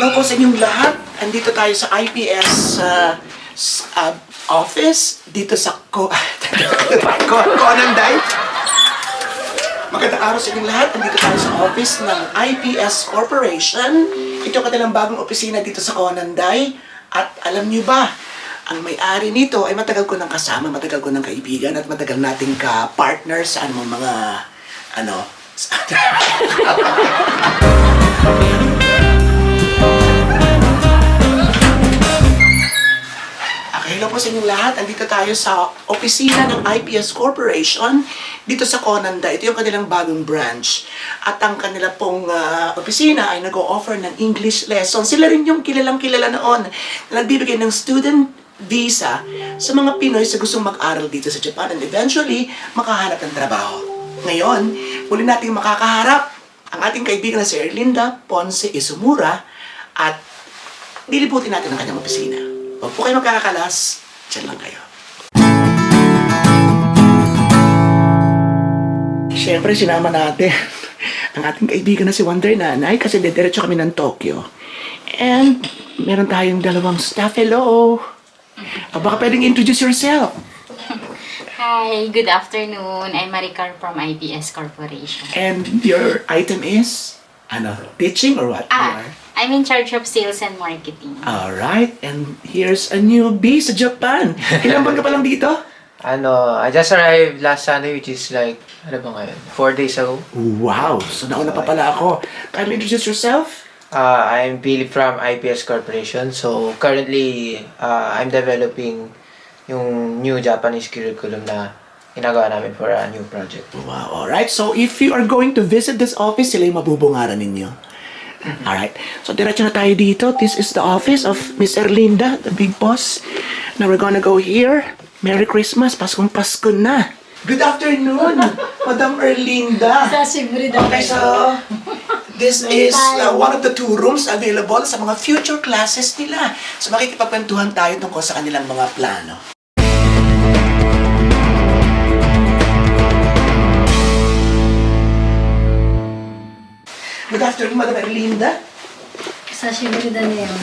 Hello po sa inyong lahat. Andito tayo sa IPS uh, uh, office dito sa Ko Ko Conanday. Magandang araw sa inyong lahat. Andito tayo sa office ng IPS Corporation. Ito ang kanilang bagong opisina dito sa Conanday. At alam niyo ba, ang may-ari nito ay matagal ko nang kasama, matagal ko nang kaibigan, at matagal nating ka-partner sa anumang mga, ano, Okay, hello po sa inyong lahat. Andito tayo sa opisina ng IPS Corporation dito sa Conanda. Ito yung kanilang bagong branch. At ang kanila pong ah, opisina ay nag-o-offer ng English lesson. Sila rin yung kilalang kilala noon na nagbibigay ng student visa sa mga Pinoy sa gustong mag-aral dito sa Japan and eventually makahanap ng trabaho. Ngayon, muli nating makakaharap ang ating kaibigan na si Erlinda Ponce Isumura at Lilibutin natin ang kanyang opisina. Huwag po kayo magkakakalas, dyan lang kayo. Siyempre, sinama natin ang ating kaibigan na si Wonder Nanay kasi dediretso kami ng Tokyo. And meron tayong dalawang staff. Hello! Ah, baka pwedeng introduce yourself. Hi, good afternoon. I'm Maricar from IPS Corporation. And your item is, ano, teaching or what? Ah? I'm in charge of sales and marketing. Alright, and here's a newbie sa Japan. Ilang buwan ka pa lang dito? Ano, I just arrived last Sunday, which is like, ano ba ngayon? Four days ago. Wow! So nauna pa pala ako. Kindly introduce yourself. Uh, I'm Billy from IPS Corporation. So, currently, uh, I'm developing yung new Japanese curriculum na ginagawa namin for a new project. Wow, alright. So if you are going to visit this office, sila yung mabubungaran ninyo. Alright. So diretso na tayo dito. This is the office of Miss Erlinda, the big boss. Now we're gonna go here. Merry Christmas. Paskong Pasko na. Good afternoon, Madam Erlinda. Okay, so this is uh, one of the two rooms available sa mga future classes nila. So makikipagkwentuhan tayo tungkol sa kanilang mga plano. Good afternoon, Madam Erlinda. Sashimurida niya yung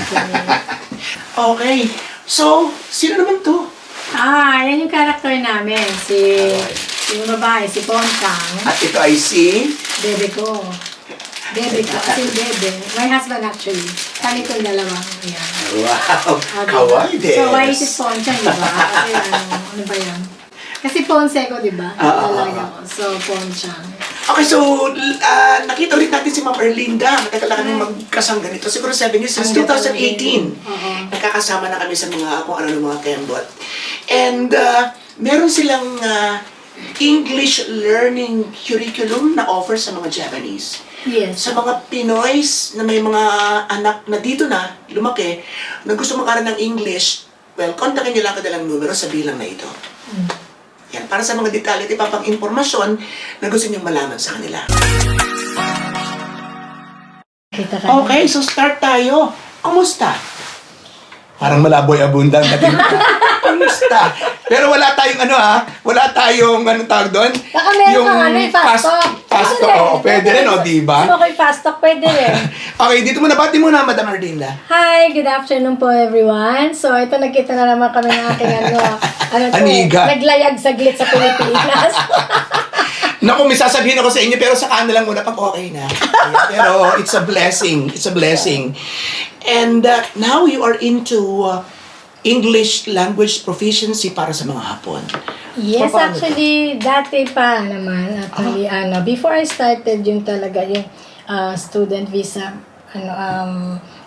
Okay. So, sino naman to? Ah, yan yung character namin. Si, yung babae, si Pontang. At ito ay si... Bebe ko. Bebe ko. Kasi bebe. My husband actually. Kami itong dalawa. Ayan. Wow! Ah, diba? Kawaii din. So, why is it Pontang, di ba? Ayan. Ano ba yan? Kasi Ponce ko, di ba? Ah, ah, ah Talaga ah. ko. So, Pontang. Okay, so, uh, nakita ulit natin si Ma'am Erlinda. Matagal na kami magkasang ganito. Siguro 7 years, since Ang 2018. Oo. Nakakasama na kami sa mga, kung ano ng mga kembot. And, uh, meron silang uh, English learning curriculum na offer sa mga Japanese. Yes. Sa mga Pinoys na may mga anak na dito na, lumaki, na gusto makaral ng English, well, kontakin nyo lang kadalang numero sa bilang na ito. Yan, para sa mga detalye at iba pang impormasyon na gusto nyo malaman sa kanila. Kita ka. Okay, so start tayo. Kumusta? Parang malaboy abundang dating. Kumusta? Pero wala tayong ano ha, wala tayong anong tawag doon? Baka meron kang ano yung fast talk. Fast talk, oo, pwede rin, o, di ba? Yung fast talk, pwede rin. Okay, dito muna, bati muna, Madam Ardinda. Hi, good afternoon po everyone. So ito nagkita na naman kami ng aking ano, ano to, Aniga. naglayag saglit sa Pilipinas. Naku, may sasabihin ako sa inyo, pero sa kanila lang muna pag okay na. Ayan, pero it's a blessing. It's a blessing. And uh, now you are into uh, English language proficiency para sa mga Hapon. yes, Paano actually, dati pa naman, actually, ano, before I started yung talaga yung uh, student visa ano um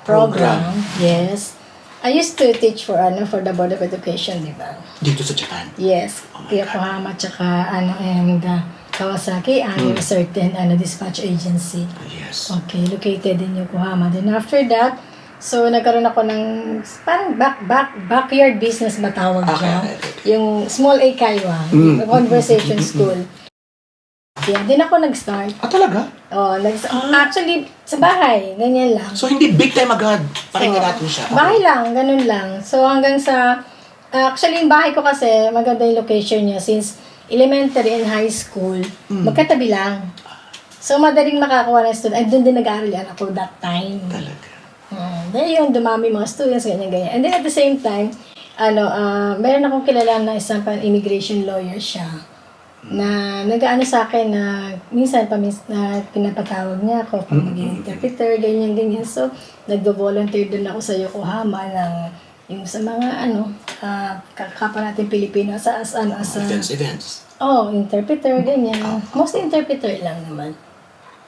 program, yes. I used to teach for ano for the Board of Education, di ba? Dito sa Japan. Yes, Oh Yokohama tsaka ano and uh, Kawasaki, Hmm. ang certain ano dispatch agency. Yes. Okay, located in Yokohama. Then after that, so nagkaroon ako ng parang back, back, backyard business ba tawag Okay, siya? Yung small A Kaiwa, Mm. conversation school. Yeah, din ako nag-start. Ah, talaga? Oh, nag Ah. actually sa bahay, ganyan lang. So, hindi big time agad. Pakinggan Oo. natin siya. Okay. Bahay lang, ganun lang. So hanggang sa actually yung bahay ko kasi maganda yung location niya since elementary and high school, Hmm. magkatabi lang. So madaling makakuha ng student. Ay, doon din nag-aaral yan ako that time. Talaga. Dahil yung dumami mga students, ganyan, ganyan. And then at the same time, ano, ah meron akong kilala na isang pan immigration lawyer siya na nag-ano sa akin na minsan pamis na pinapatawag niya ako pag maging interpreter, ganyan, ganyan. So, nagdo-volunteer din ako sa Yokohama ng yung sa mga ano, ah kapwa natin Pilipino sa as, ano, as a, Events, events. Oh, interpreter, ganyan. Most interpreter lang naman.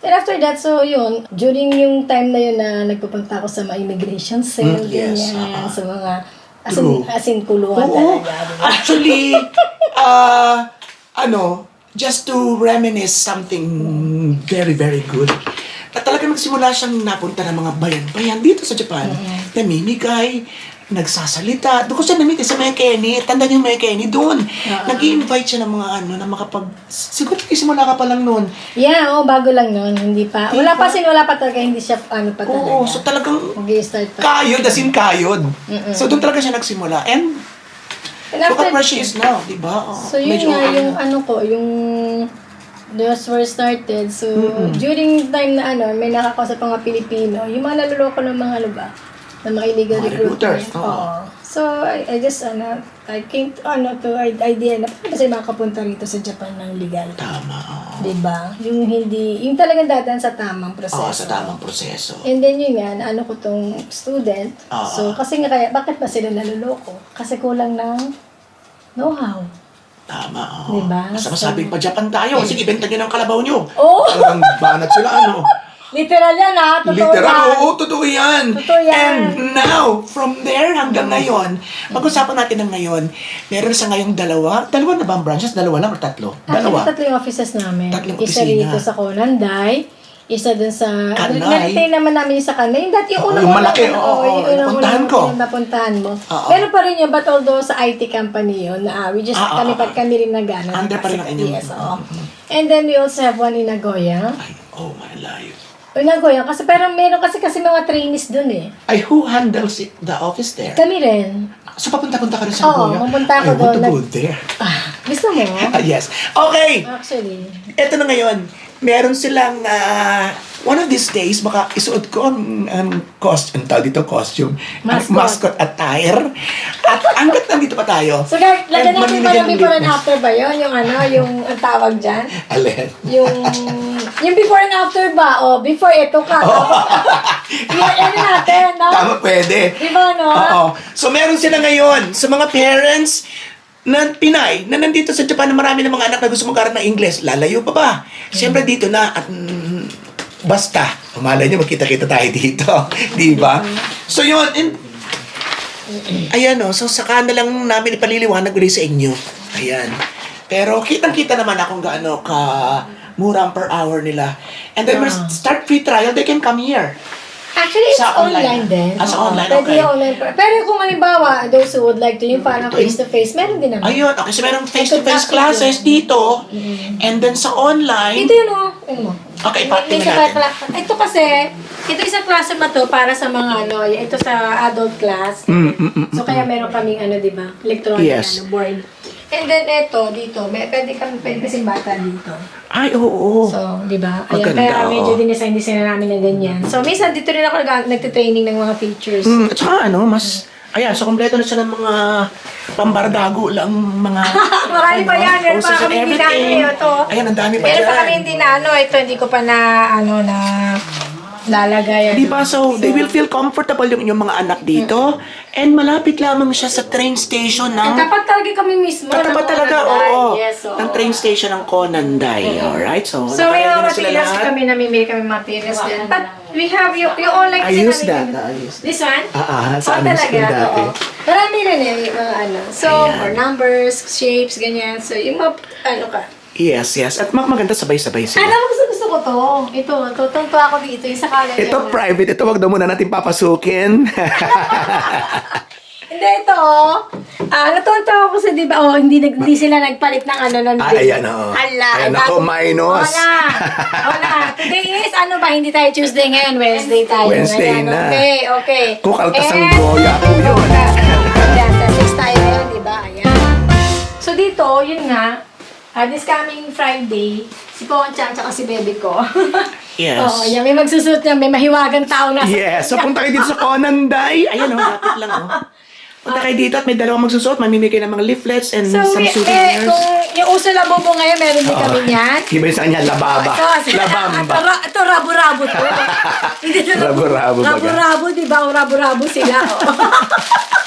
And after that, so yun, during yung time na yun na nagpupunta ako sa mga immigration cell, Mm, yes, ganyan, ah. sa mga, as in, True. as in kulungan Oo. talaga. Actually, uh, ano, just to reminisce something very, very good. Na talaga nagsimula siyang napunta ng mga bayan-bayan dito sa Japan. Namimigay, nagsasalita. Doon ko siya namimigay sa May Kenny. Tanda niyo Kenny doon. nag invite siya ng mga ano, na makapag... Siguro nagsimula ka pa lang noon. Yeah, oh, bago lang nun. Hindi pa. Wala pa sin, wala pa talaga. Hindi siya, ano pa talaga. Oo, so talagang Mag-i-start pa. kayod, as in kayod. So doon talaga siya nagsimula. And And look after, at where she is now, di ba? Oo, So yun medyo nga, okay yung ano ko, yung those were started. So, during time na ano, may nakakausap mga Pilipino, yung mga naluloko ng mga ano ng mga illegal Mga recruiters. recruiters, oo. Oo. So, I, I just, ano, I came to, ano, to idea na paano ba sila makapunta rito sa Japan ng legal? Tama, oo. Diba? Yung hindi, yung talagang dadaan sa tamang proseso. Oo, sa tamang proseso. And then yun nga, ano ko tong student. Ah. So, kasi nga kaya, bakit ba sila naluloko? Kasi kulang ng know-how. Tama, oo. Diba? Basta So- masabing pa Japan tayo. Sige, benta nyo ng kalabaw nyo. Oo! Talagang banat sila, ano. Literal yan ha, totoo Literal, yan. oo, totoo yan. Totoo yan. And now, from there hanggang ngayon, pag-usapan natin ng ngayon, meron sa ngayong dalawa, dalawa na ba ang branches? Dalawa lang o tatlo? Actually, Dalawa. tatlo yung offices namin. Tatlong isa opisina. rito sa Conanday, isa dun sa... Kanay. Na-retain naman namin yung sa Kanay. Yung dati yung Oo, unang yung malaki, oo, oo, oo, yung unang napuntahan ko. unang napuntahan mo. Oo. Pero pa rin yun, but although sa IT company yun, na ah, we just, Ah, ah, kami, ah. kami rin nag-ano. Under pa rin ang inyong- Yes, oo. And then we also have one in Nagoya. Ay, oh my life. In Nagoya, kasi pero meron kasi kasi mga trainees dun eh. Ay, who handles it, the office there? Kami rin. So, papunta-punta ka rin sa Oo, Nagoya? pupunta ako I want to doon. go there. Ah, gusto mo? Ah, yes. Okay. Actually. Eto na ngayon, meron silang, ah, one of these days, baka isuot ko ang, ang costume, tawag dito costume, ang Mascot. mascot attire. At hanggat nandito pa tayo. So, guys, lagyan natin parang ng before and after ba yun? Yung ano, yung ang tawag dyan? Alin? Yung, yung before and after ba? O, before ito ka. yung ano natin, no? Tama, pwede. Di ba, no? Oo. So, meron sila ngayon sa mga parents na Pinay, na nandito sa Japan na marami ng mga anak na gusto mag-aral ng English. Lalayo pa ba? Siyempre dito na at mm, basta. Malay niyo, magkita-kita tayo dito. Di ba? So, yun. And, ayan o. so, saka na lang namin ipaliliwanag ulit sa inyo. Ayan. Pero, kitang-kita naman akong gaano ka mura per hour nila. And then, when Ah. start free trial, they can come here. Actually, it's Sa online, online. din. Ah, sa Oo, online, Pwede okay. yung online. Pero kung halimbawa, those who would like to, yung parang face-to-face, meron din naman. Ayun, okay. So, merong face-to-face Ito, Mm-hmm. classes dito. And then sa online, Ito yun, oh. Ano mo? Okay, May- may isa natin. pa- Ito kasi, ito isang klase ba to para sa mga ano, ito sa adult class. mm, mm, mm. So kaya meron kaming ano, 'di ba? Electronic Yes. ano, board. And then ito dito, may pwede kami pwede kasing bata dito. ay, oo. So, 'di ba? Ayan, Maganda, kaya medyo oo. dinesign design na namin na ganyan. So, minsan dito rin ako nag nagte-training ng mga features. Mm, at saka ano, mas, ayan, so kompleto na siya ng mga pambardago lang, mga... Marami pa yan, meron pa kami hindi na ano, ito. Ayan, ang dami pa Meron pa kami hindi na ano, ito hindi ko pa na ano na lalagay. Di ba? So, they will feel comfortable yung inyong mga anak dito. And malapit lamang siya sa train station ng... Tapat talaga kami mismo. Tatapat ng talaga, Conanday. oo. Yes, oo. Ng train station ng Conanday. Alright, so, So, may mga nakaready na sila materials lahat. kami, namimili kami materials din. But, we have yung, yung online I kasi use namin- that, I use This one? Ah, ah, sa amin talaga, dati. oo. Marami rin eh, yung mga ano. So, Ayan. for numbers, shapes, ganyan. So, yung mga, ano ka. Yes, yes. At mag maganda sabay-sabay sila. Alam mo, gusto, gusto ko to. Ito, tutunto ako dito. Yung sa college. Ito private. Ito wag daw muna natin papasukin. Hindi, ito, oh. Ah, natuwa ako kasi, di ba, oh, hindi, nag, hindi sila nagpalit ng ano, ng Ah, ayan, oo. Hala. Ayan, ako, minus. Wala. Wala. Today is, ano ba, hindi tayo Tuesday ngayon, Wednesday tayo. Wednesday Ayan, na. Okay, okay. Kukaltas ang And- boya po yun. Ayan, sa 6 tayo ngayon, di ba? Ayan. So, dito, yun nga, ah, this coming Friday, si Poncha at si baby ko, Yes. Oo, yan. May magsusuot niya. May mahiwagang tao na. Yes, so punta kayo dito sa Conanday. Ayan o, lapit lang o. Punta kayo dito at may dalawang magsusuot. Mamimigay ng mga leaflets and So, some we, eh, souvenirs. kung yung uso na bubo ngayon, meron din kami niyan. Iba yung sa kanya, lababa. Ito, Labamba. Ito, ito, rabo-rabo to. Hindi Rabo-rabo. Rabo-rabo, di ba? Rabo-rabo sila. Oh.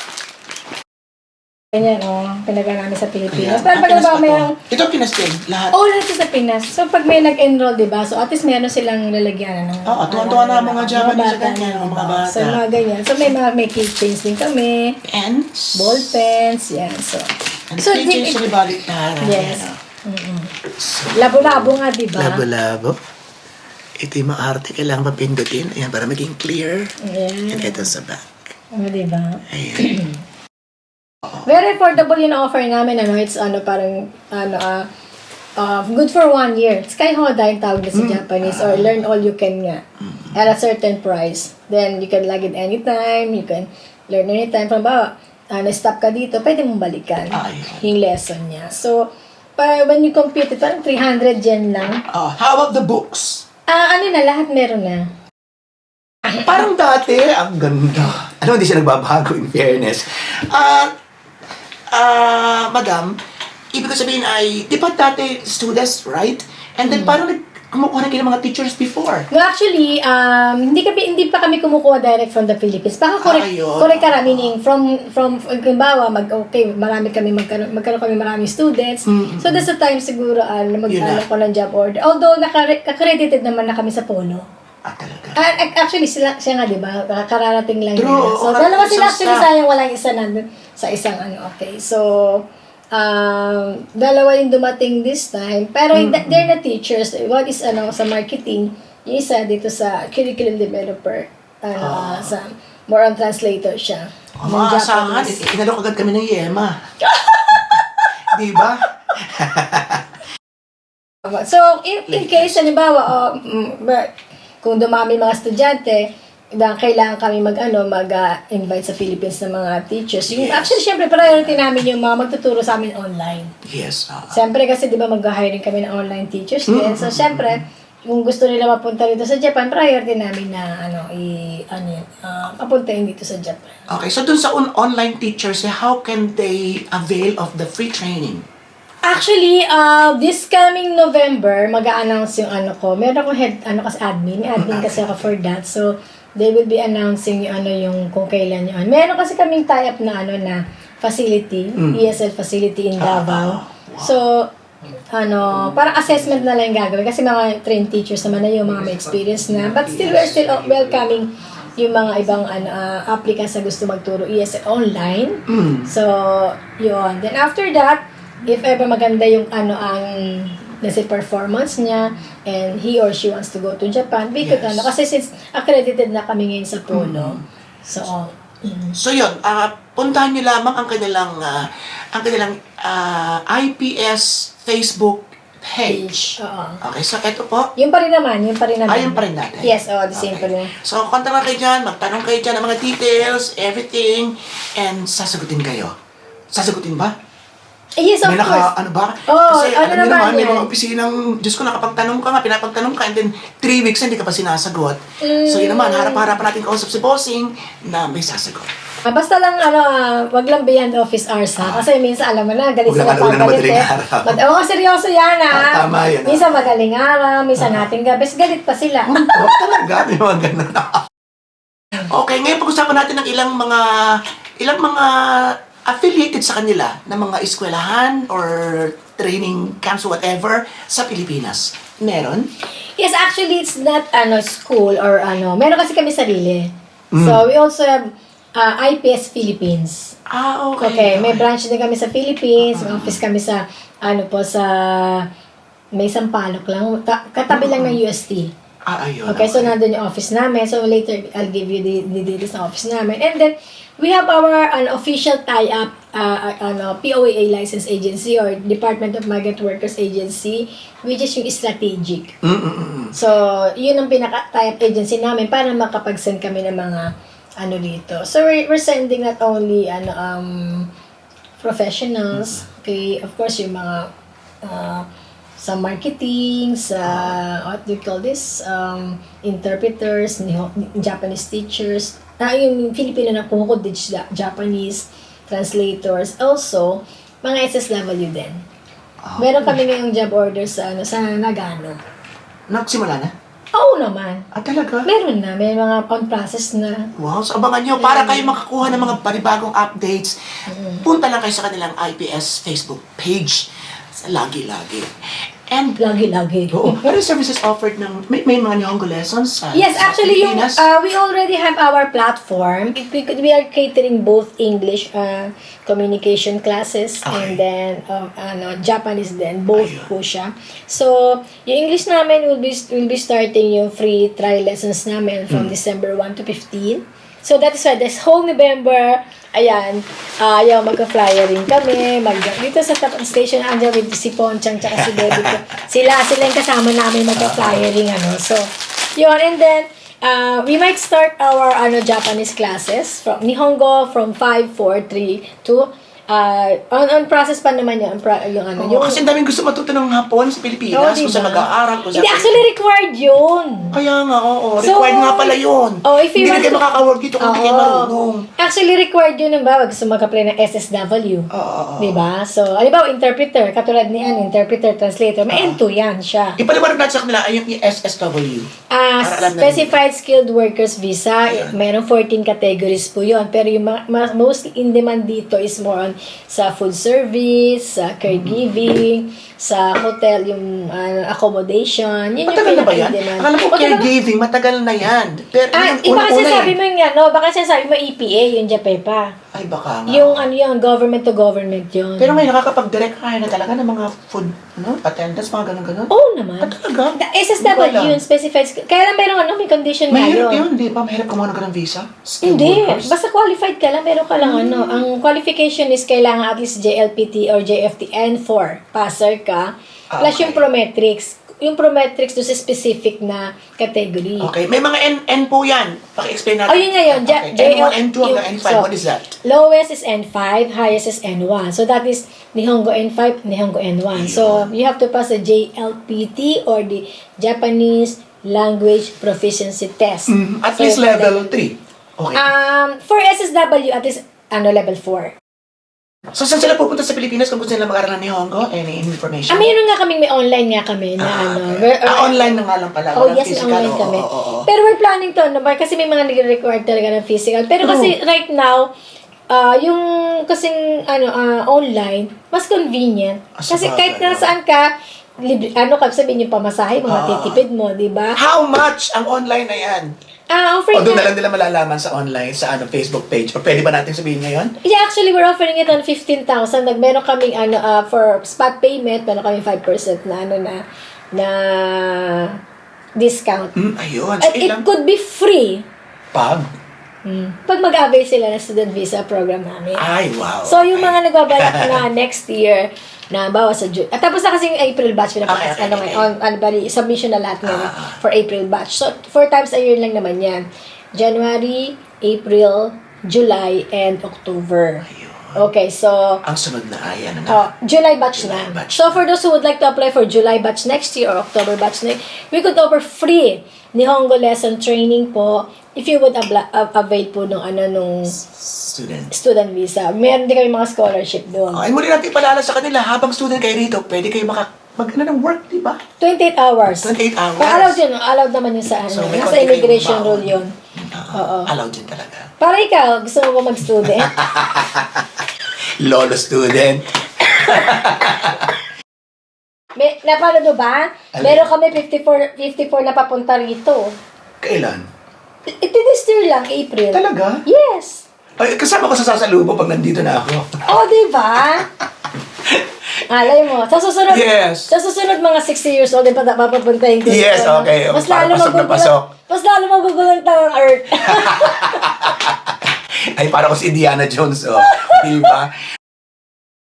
Ganyan, oh. Pinaga namin sa Pilipinas. Pero pag ba mayroong Ito pinastig, lahat. Oo, oh, ito sa Pinas. So, pag may nag-enroll, di ba? So, at least meron silang lalagyan. Ano, Oo, tuwan-tuwa na mga Japanese sa ganyan, mga ba? bata. So, mga ganyan. So, may mga may keychains din kami. And, Ball pens, yan. So, and so di- sa libalik na. yes. Labo-labo nga, di ba? Labo-labo. Ito yung maarte, kailangan mapindutin. Ayan, para maging clear. And Yeah. ito sa back. Oh, di ba? Ayan. Very affordable yung offer namin. Ano, it's ano, parang, ano, ah, uh, good for one year. It's kay Hoda yung tawag na sa Japanese or learn all you can nga. At a certain price. Then, you can log in anytime. You can learn anytime. From ba, uh, na-stop ka dito, pwede mong balikan Ayun. yung lesson niya. So, pa, when you compute it, parang 300 yen lang. Oh, how about the books? Ah, ano na, lahat meron na. Parang dati, ang ganda. Ano, hindi siya nagbabago in fairness. Ah, ah, madam, ibig ko sabihin ay, di ba dati students, right? And then parang nag- kumukuha na kayo ng mga teachers before. No, actually, um, hindi kami hindi pa kami kumukuha direct from the Philippines. Baka correct, Ah, correct ka meaning from from halimbawa mag okay, marami kami magkaroon, magkaroon kami maraming students. So that's the time siguro uh, na mag Yun na. ano ko ng job order. Although naka-accredited naman na kami sa Polo. Ah, talaga. Ah, ac- actually sila siya nga 'di ba? Kararating lang True, nila. So dalawa sila actually sayang walang isa nandun sa isang ano. Okay. So um, dalawa yung dumating this time. Pero Mm-hmm. they're the teachers. One is ano sa marketing, yung isa dito sa curriculum developer. Ano, sa more on translator siya. Oh, maasahan, inalok agad kami ng Yema. di ba? So, in, in case, halimbawa, oh, mm, kung dumami mga estudyante, na kailangan kami mag ano mag ah, invite sa Philippines ng mga teachers. Yung Yes. actually syempre priority namin yung mga magtuturo sa amin online. Yes. ah. Siyempre kasi 'di ba mag-hiring kami ng online teachers din. So siyempre kung gusto nila mapunta dito sa Japan, priority namin na ano i ano yun, ah, papuntahin dito sa Japan. Okay, so dun sa on- online teachers, how can they avail of the free training? Actually, uh, this coming November, mag-a-announce yung ano ko. Meron akong head, ano kasi admin. Admin kasi ako for that. So, they will be announcing yung ano yung kung kailan yun. Meron kasi kaming tie-up na ano na facility, ESL facility in Davao. So, ano, parang assessment na lang yung gagawin. Kasi mga trained teachers naman na yung mga may experience na. But still, we're still welcoming yung mga ibang ano, ah, applicants na gusto magturo ESL online. So, yun. Then after that, if ever maganda yung ano ang let's say performance niya and he or she wants to go to Japan, we could Yes. ano kasi since accredited na kami ngayon sa Polo. So, mm. So yun, ah puntahan niyo lamang ang kanilang ah, ang kanilang ah, IPS Facebook page. Oo. Okay, so ito po. Yun pa rin naman, yun pa rin naman. Ayun pa rin natin. Yes, oh, the same Okay. pa rin. So, kontak lang kayo dyan, magtanong kayo dyan ng mga details, everything, and sasagutin kayo. Sasagutin ba? Yes, of may naka, course. ano ba? Oo, Kasi ano alam naman naman, may mga opisinang, Diyos ko, nakapagtanong ka nga, pinapagtanong ka, and then three weeks na hindi ka pa sinasagot. So, yun naman, Mm. harap-harapan natin kausap si Bossing na may sasagot. Ah, basta lang ano, ah, wag lang beyond office hours ha. Kasi minsan alam mo na, galit Huwag sila lang- pag lang madaling eh. araw. Mad- Oo, seryoso yan ha. Ah, tama yan, ah. Minsan magaling araw, minsan nating gabi, galit pa sila. Oh, talaga, may mga ganun. okay, ngayon pag-usapan natin ng ilang mga, ilang mga affiliated sa kanila na mga eskwelahan or training camps or whatever sa Pilipinas. Meron? Yes, actually, it's not ano school or ano. Meron kasi kami sarili. Mm. So, we also have uh, IPS Philippines. Ah, okay. Okay, may branch din kami sa Philippines. May office kami sa, ano po, sa may Sampaloc lang. Ta- katabi lang ng UST. Ah, ayun. Okay, so nandun yung office namin. So later, I'll give you the, the details ng office namin. And then, we have our an official tie-up uh, uh, ano, POAA license agency or Department of Migrant Workers Agency, which is yung strategic. Mm-mm-mm. So, yun ang pinaka-tie-up agency namin para makapag-send kami ng mga ano dito. So, we're, we're sending not only ano, um, professionals, okay, of course, yung mga uh, sa marketing, sa what do you call this? Um, interpreters, Niho- Japanese teachers, ah, yung Filipino na kumukud din Japanese translators. Also, mga SSW din. Meron kami ngayong job order sa, ano, sa Nagano. Nagsimula na? Oo naman. Ah, talaga? Meron na. May mga on process na. Wow, so abangan nyo, para kayo makakuha ng mga panibagong updates, punta lang kayo sa kanilang IPS Facebook page. Sa Lagi-lagi. And, Lagi-lagi. oo, yung services offered ng, may, may mga Nihongo lessons sa Yes, sa actually, yung, Pilipinas? uh, we already have our platform. It- We, could- we are catering both English uh, communication classes Okay. and then um, ano, Japanese din. Both Ayun. po siya. So, yung English namin will be, will be starting yung free trial lessons namin from Hmm. December 1 to 15. So, that is why this whole November, ayan, uh, yung magka-flyering kami, mag dito sa tapat station, andyan with si Ponchang tsaka si Debbie ko. Sila, sila yung kasama namin magka-flyering, ano. So, yun, and then, uh, we might start our ano Japanese classes from Nihongo from 5, 4, 3, 2. Uh, on, on process pa naman yun, pra, yung ano, Oo, yung, kasi ang daming gusto matuto ng hapon sa Pilipinas, Oo, kung saan diba? mag-aaral, kung Hindi, saan... actually required yun. Kaya nga, oo. So, Required nga pala yun. oh, if you Hindi na want kayo to- makaka-work dito kung hindi kayo marunong. Actually, required yun bawag gusto mag-apply ng SSW. Oo, oo, oo. Diba? So, alimbawa, interpreter, katulad ni ano, interpreter, translator, may N2 yan siya. Ipaliwanag natin sa kanila ay yung SSW. Ah, Para alam na specified skilled workers visa, Ayan. mayroong 14 categories po yon Pero yung ma- ma- most in demand dito is more on sa food service, sa caregiving, sa hotel, yung ah, accommodation. Yun yung Matagal na ba yan? pinaka-in-demand. Akala ko Matagal- caregiving, matagal na yan. Pero Ah, yung iba kasi una-una sabi eh. mo yung ano, baka sinasabi mo EPA, yung JAPEPA. Ay, baka nga. Yung ano yun, government to government yun. Pero ngayon, nakakapag-direct hire na talaga ng mga food ano, attendants, mga ganun-ganun. Oo naman. Ah, talaga? The ko SSW yun, specified skill. Kaya lang meron ano, may condition nga Mahirap yun. yun, di ba? Mahirap kumuha ng ganun visa. Skilled Hindi. workers. Basta qualified ka lang, meron ka lang ano. Ang qualification is kailangan at least JLPT or JFT N4. Passer ka. Ah, Plus okay. yung Prometrics. Yung Prometrics doon sa specific na category. Okay, may mga N, N po yan. Paki-explain natin. Oh, yun nga yun. Okay. JL N1, N2 hanggang yung- N5. so, What is that? Lowest is N5, highest is N1. So that is Nihongo N5, Nihongo N1. So you have to pass the JLPT or the Japanese Language Proficiency Test. Mm, at So, least level 3. Okay. Um, for SSW, at least ano, level 4. So, saan sila pupunta sa Pilipinas kung gusto nila mag-aral ng Nihongo? Any information? Ah, mayroon nga kaming may online nga kami na Ah, ano. okay. we're- Ah, online na nga lang pala. Oh, walang yes, physical. online Oo, kami. oo, oo. Pero we're planning to, ano ba? Kasi may mga nag-require talaga ng physical. Pero kasi right now, ah yung kasing ano ah, online, mas convenient. Ah, sa Kasi bagay, kahit oo. nasaan ka, libre, ano ka sabihin yung pamasahe mo, Ah. matitipid mo, di ba? How much ang online na yan? Ah, offer O doon na lang nila malalaman sa online, sa ano, Facebook page. O pwede ba natin sabihin ngayon? Yeah, actually, we're offering it on 15,000. Nag, meron kaming, ano, ah, for spot payment, meron kaming 5% na, ano na, na discount. Hmm, ayun. At So, it could be free. pag? Pag mag-avail sila ng student visa program namin. Ay, wow. So, yung Okay. mga nagbabalak na next year, na bawa sa June. At tapos na kasi yung April batch, pinapas, Okay, okay, ano okay. ngayon, ano, bali, submission na lahat ngayon Ah. for April batch. So, four times a year lang naman yan. January, April, July, and October. Ayun. Okay, so, Ang sunod na ay, ano na? Oh, July batch July na. batch so for those who would like to apply for July batch next year or October batch next, we could offer free Nihongo lesson training po if you would abla- av- avail po nung ano nung Student. student visa. Meron din kami mga scholarship doon. Ay, muli natin ipalala sa kanila, habang student kayo rito, pwede kayo maka, mag, ano, ng work, di ba? 28 hours. 28 hours. Pero allowed yun, allowed naman yun sa ano. So, nasa immigration rule yun. Oo. Oo. Allowed din talaga. Para ikaw, gusto mo ba mag-student? Lolo student. May, napanood mo ba? Alin? Meron kami 54, 54 na papunta rito. Kailan? Ito this year lang, April. Talaga? Yes. Ay, kasama ko sa sasalubo pag nandito na ako. Oh, di ba? Alay mo, sa susunod, Yes. sa susunod mga 60 years old, pa papapuntahin ko. Yes, ito, no? okay. Mas lalo magugulang, pasok. mas lalo magugulang tao ang Earth. Ay, para ko si Indiana Jones, oh. diba?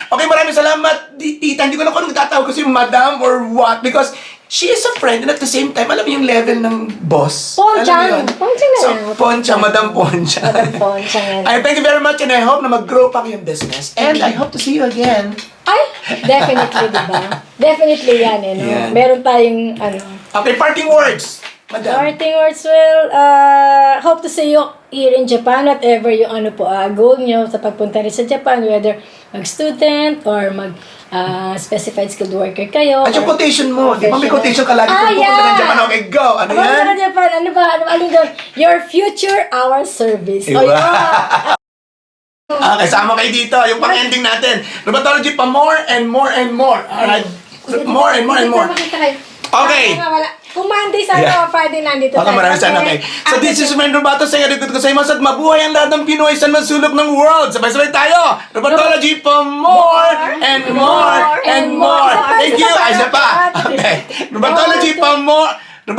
Okay, maraming salamat, tita. Hindi ko na kung tatawag ko si madam or what because she is a friend and at the same time, alam mo yung level ng boss. Ponchang. Alam mo yun? Ponchang na So, lang. Ponchang, Madam Ponchang. Madam Ponchang yan. I thank you very much and I hope na mag-grow pa yung business. And I hope to see you again. Ay, definitely, di ba? Definitely yan, eh, no? Yan. Meron tayong, ano, Okay, parting words. Madam. Parting words, well, uh, hope to see you here in Japan, whatever yung ano po, uh, goal nyo sa pagpunta rin sa Japan, whether mag-student or mag uh, specified skilled worker kayo. At yung quotation mo, di ba may quotation ka lagi Ah, kung pupunta ng yeah! Japan. Okay, go. Ano Ano yan? sa Japan? Ano ba? Ano, ano doon? Your future, our service. Iba. Oh, yeah. Okay, sama kayo dito. Yung pang-ending natin. Rheumatology pa more and more and more. Alright? More and more and more. Okay. Kung Monday sana Yeah. Friday nandito Baka tayo. marami sana okay. So this is Menro Bato sa Harikot ko sa imas at mabuhay ang lahat ng Pinoy sa masulok ng world. Sabay-sabay tayo. Rheumatology pa more and more and more. Thank you. Ay, isa pa. Okay. Rheumatology pa more.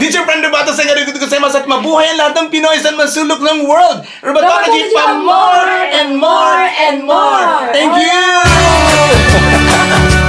This is your friend Robato sa Harikot ko sa imas at mabuhay ang lahat ng Pinoy sa masulok ng world. Rheumatology pa more and more and more. Thank you.